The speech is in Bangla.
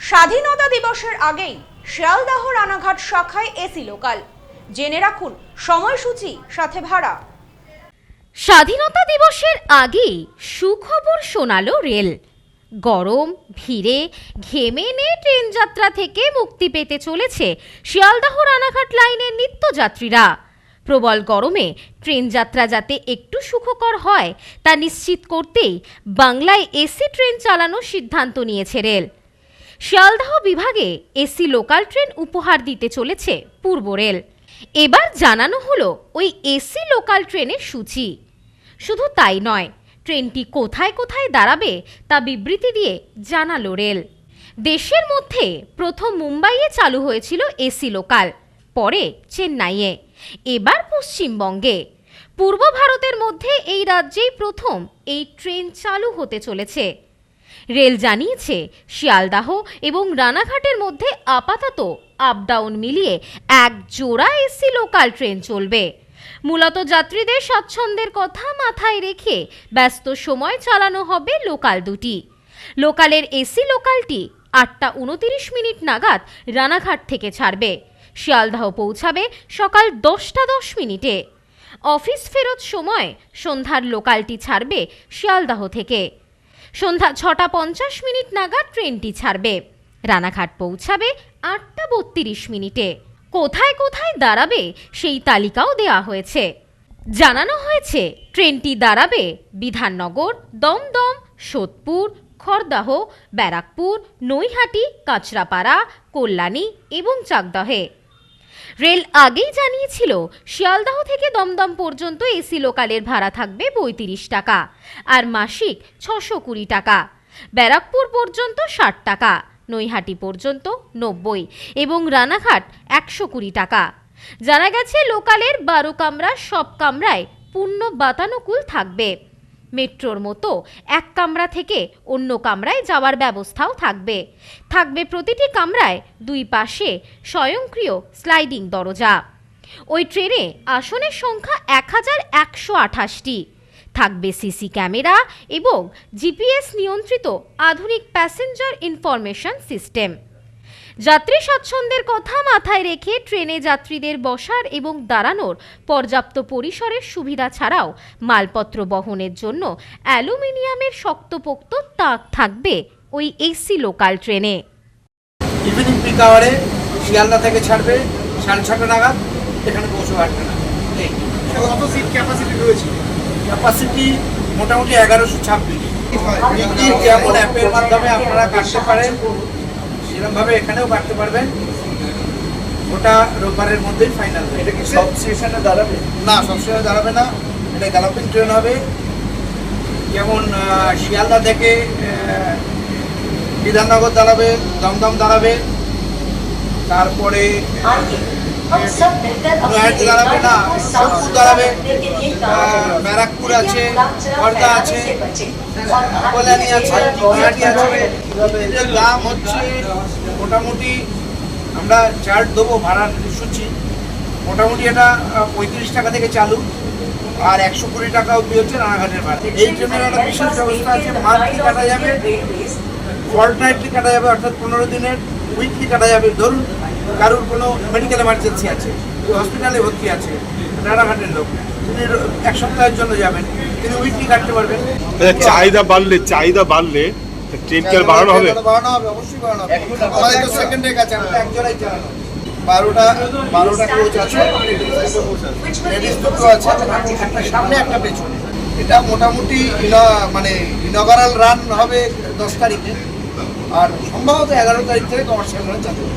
স্বাধীনতা দিবসের আগেই শিয়ালদাহ রানাঘাট শাখায় এসি লোকাল। জেনে রাখুন, সময়সূচি, সাথে ভাড়া। স্বাধীনতা দিবসের আগেই সুখবর শোনালো রেল। গরম, ভিড়ে, ঘেমে নে ট্রেন যাত্রা থেকে মুক্তি পেতে চলেছে শিয়ালদাহ রানাঘাট লাইনের নিত্যযাত্রীরা। প্রবল গরমে ট্রেন যাত্রা যাতে একটু সুখকর হয়, তা নিশ্চিত করতেই বাংলায় এসি ট্রেন চালানোর সিদ্ধান্ত নিয়েছে রেল। শিয়ালদাহ বিভাগে এসি লোকাল ট্রেন উপহার দিতে চলেছে পূর্ব রেল। এবার জানানো হলো ওই এসি লোকাল ট্রেনের সূচি। শুধু তাই নয়, ট্রেনটি কোথায় কোথায় দাঁড়াবে তা বিবৃতি দিয়ে জানালো রেল। দেশের মধ্যে প্রথম মুম্বাইয়ে চালু হয়েছিল এসি লোকাল, পরে চেন্নাইয়ে, এবার পশ্চিমবঙ্গে। পূর্ব ভারতের মধ্যে এই রাজ্যেই প্রথম এই ট্রেন চালু হতে চলেছে। রেল জানিয়েছে, শিয়ালদাহ এবং রানাঘাটের মধ্যে আপাতত আপ ডাউন মিলিয়ে এক জোড়া এসি লোকাল ট্রেন চলবে। মূলত যাত্রীদের স্বাচ্ছন্দ্যের কথা মাথায় রেখে ব্যস্ত সময় চালানো হবে লোকাল দুটি। লোকালের এসি লোকালটি আটটা উনতিরিশ মিনিট নাগাদ রানাঘাট থেকে ছাড়বে। শিয়ালদাহ পৌঁছাবে সকাল দশটা দশ মিনিটে। অফিস ফেরত সময় সন্ধ্যার লোকালটি ছাড়বে শিয়ালদাহ থেকে। সন্ধ্যা ছটা পঞ্চাশ মিনিট নাগাদ ট্রেনটি ছাড়বে। রানাঘাট পৌঁছাবে আটটা বত্রিশ মিনিটে। কোথায় কোথায় দাঁড়াবে সেই তালিকাও দেওয়া হয়েছে। জানানো হয়েছে, ট্রেনটি দাঁড়াবে বিধাননগর, দমদম, সোদপুর, খড়দাহ, ব্যারাকপুর, নৈহাটি, কাঁচরাপাড়া, কল্যাণী এবং চাকদহে। রেল আগেই জানিয়েছিল, শিয়ালদাহ থেকে দমদম পর্যন্ত এসি লোকালের ভাড়া থাকবে পঁয়ত্রিশ টাকা আর মাসিক ছশো কুড়ি টাকা। ব্যারাকপুর পর্যন্ত ষাট টাকা, নৈহাটি পর্যন্ত নব্বই এবং রানাঘাট একশো কুড়ি টাকা। জানা গেছে, লোকালের বারো কামরা, সব কামরায় পূর্ণ বাতানুকূল থাকবে। মেট্রোর মতো এক কামরা থেকে অন্য কামরায় যাওয়ার ব্যবস্থাও থাকবে। থাকবে প্রতিটি কামরায় দুই পাশে স্বয়ংক্রিয় স্লাইডিং দরজা। ওই ট্রেনে আসনের সংখ্যা এক হাজার একশো আঠাশটি। থাকবে সিসি ক্যামেরা এবং জিপিএস নিয়ন্ত্রিত আধুনিক প্যাসেঞ্জার ইনফরমেশন সিস্টেম। যাত্রী স্বাচ্ছন্দ্যের কথা মাথায় রেখে ট্রেনে যাত্রীদের বসার এবং দাঁড়ানোর পর্যাপ্ত পরিসরের সুবিধা ছাড়াও মালপত্র বহনের জন্য অ্যালুমিনিয়ামের শক্তপোক্ত তাক থাকবে ওই এসি লোকাল ট্রেনে। ইভিনিং পিক আওয়ারে শিয়ালদা থেকে ছাড়বে সাড়ে ছটা নাগাদ এখানে পৌঁছবে আটটা নাগাদ। কত সিট ক্যাপাসিটি রয়েছে? ক্যাপাসিটি মোটামুটি এগারোশো ছাব্বিশ। যেমন অ্যাপের মাধ্যমে আপনারা কাটতে পারেন সেরকমভাবে এখানেও কাটতে পারবেন ওটা রোববারের মধ্যেই ফাইনাল এটা কি সব স্টেশনে দাঁড়াবে? না সব সবসময় দাঁড়াবে না। এটা গ্যালাপিং ট্রেন হবে। যেমন শিয়ালদা থেকে বিধাননগর দাঁড়াবে দমদম দাঁড়াবে। তারপরে দাঁড়াবে ব্যারাকপুর আছে খর্দা আছে কল্যাণী আছে দাম হচ্ছে মোটামুটি আমরা চার্ট দেবো ভাড়ার সূচি মোটামুটি এটা পঁয়ত্রিশ টাকা থেকে চালু আর একশো কুড়ি টাকা অব্দি হচ্ছে রানাঘাটের ভাড়া এই ট্রেনের একটা বিশেষ ব্যবস্থা আছে মান্থলি কাটা যাবে ফল্ট নাইটলি কাটা যাবে অর্থাৎ পনেরো দিনের উইকলি কাটা যাবে। ধরুন কারোর কোনো মেডিকেল এমার্জেন্সি আছে হসপিটালে ভর্তি আছে রানাঘাটের লোক। তিনি এক সপ্তাহের জন্য যাবেন তিনি উইকলি কাটতে পারবেন। আচ্ছা, চাহিদা বাড়লে চাহিদা বাড়লে ট্রেন কি বাড়ানো হবে? বাড়ানো হবে অবশ্যই বাড়ানো হবে। আমাদের তো সেকেন্ডের কাছে আমরা একজনাই চালানো বারোটা বারোটা কোচ আছে লেডিস দুটো আছে একটা সামনে একটা পেছনে। এটা মোটামুটি মানে ইনগারাল রান হবে দশ তারিখে। আর সম্ভবত এগারো তারিখ থেকে কমার্শিয়াল রান চালু হবে।